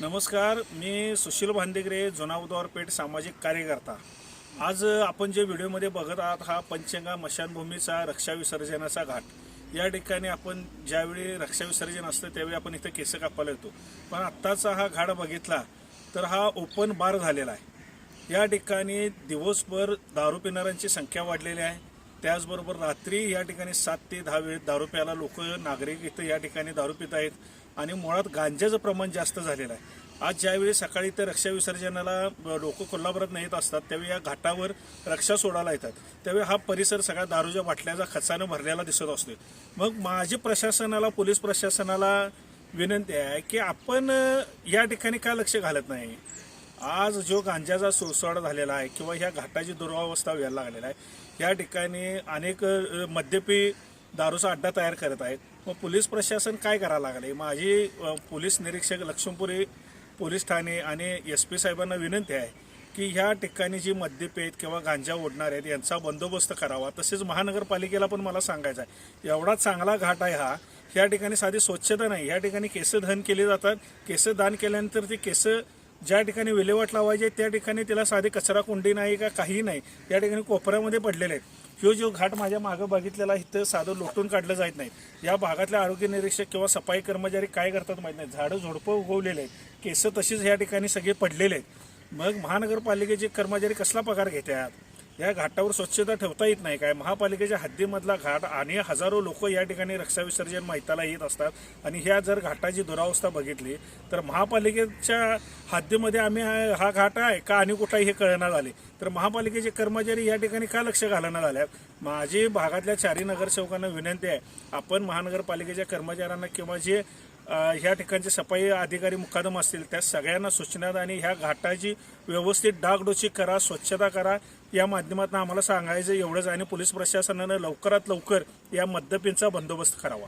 नमस्कार मी सुशील भांदेगरे जुना पेठ सामाजिक कार्यकर्ता. आज आपण जे व्हिडिओमध्ये बघत आहात हा पंचगंगा मशानभूमीचा रक्षा विसर्जनाचा घाट. या ठिकाणी आपण ज्यावेळी रक्षा विसर्जन असतं त्यावेळी आपण इथं केस कापायला येतो. पण आत्ताचा हा घाट बघितला तर हा ओपन बार झालेला आहे. या ठिकाणी दिवसभर दारू पिणाऱ्यांची संख्या वाढलेली आहे. त्याचबरोबर रात्री या ठिकाणी सात ते दहा वेळेत दारू प्यायला लोक नागरिक इथं या ठिकाणी दारू पित आहेत. आणि मुळात गांजाचं प्रमाण जास्त झालेलं आहे. आज ज्यावेळी सकाळी ते रक्षा विसर्जनाला लोक कोल्हापुरात येत असतात त्यावेळी या घाटावर रक्षा सोडायला येतात. त्यावेळी हा परिसर सगळ्या दारूच्या बाटल्याचा खचानं भरलेला दिसत असतो. मग माझी प्रशासनाला पोलीस प्रशासनाला विनंती आहे की आपण या ठिकाणी का लक्ष घालत नाही? आज जो गांजाचा सुळसुळाट झालेला आहे किंवा ह्या घाटाची दुरावस्था व्हायला लागलेला आहे या ठिकाणी अनेक मद्यपी दारूचा अड्डा तयार करत आहेत. मग पोलीस प्रशासन काय करायला लागले? माझी पोलीस निरीक्षक लक्ष्मीपुरी पोलीस ठाणे आणि एस पी साहेबांना विनंती आहे की ह्या ठिकाणी जी मद्यपेत किंवा गांजा ओढणार आहेत यांचा बंदोबस्त करावा. तसेच महानगरपालिकेला पण मला सांगायचं आहे. एवढा चांगला घाट आहे हा या ठिकाणी साधी स्वच्छता नाही. या ठिकाणी केसं दहन केले जातात. केसं दान केल्यानंतर ती केसं ज्या ठिकाणी विल्हेवाट लावायची त्या ठिकाणी तिला साधी कचरा कुंडी नाही का काही नाही या ठिकाणी कोपऱ्यामध्ये पडलेले आहेत. ह्यो जो घाट माझ्या मागं बघितलेला इथं साधं लोटून काढलं जात नाही. या भागातल्या आरोग्य निरीक्षक किंवा सफाई कर्मचारी काय करतात माहीत नाही. झाडं झोडपं उगवलेले आहेत. केसं तशीच या ठिकाणी सगळे पडलेले आहेत. मग महानगरपालिकेचे कर्मचारी कसला पगार घेतात? या घाटावर स्वच्छता ठेवता येत नाही. काय? महापालिकेच्या हद्दीमधला घाट आणि हजारो लोक या ठिकाणी रक्षा विसर्जन माहिताला येत असतात. आणि ह्या जर घाटाची दुरावस्था बघितली तर महापालिकेच्या हद्दीमध्ये आम्ही हा घाट आहे का? आणि कुठलाही हे कळना झाले. तर महापालिकेचे कर्मचारी या ठिकाणी का लक्ष घालणं झाल्यात माझी भागातल्या चारी नगरसेवकांना विनंती आहे. आपण महानगरपालिकेच्या कर्मचाऱ्यांना किंवा जे ह्या ठिकाणचे सफाई अधिकारी मुकादम असतील. त्या सगळ्यांना सूचना आणि ह्या घाटाची व्यवस्थित डागडोची करा स्वच्छता करा. या माध्यमातून आम्हाला सांगायचं एवढंच आणि पोलीस प्रशासनानं लवकरात लवकर या मद्यपींचा बंदोबस्त करावा.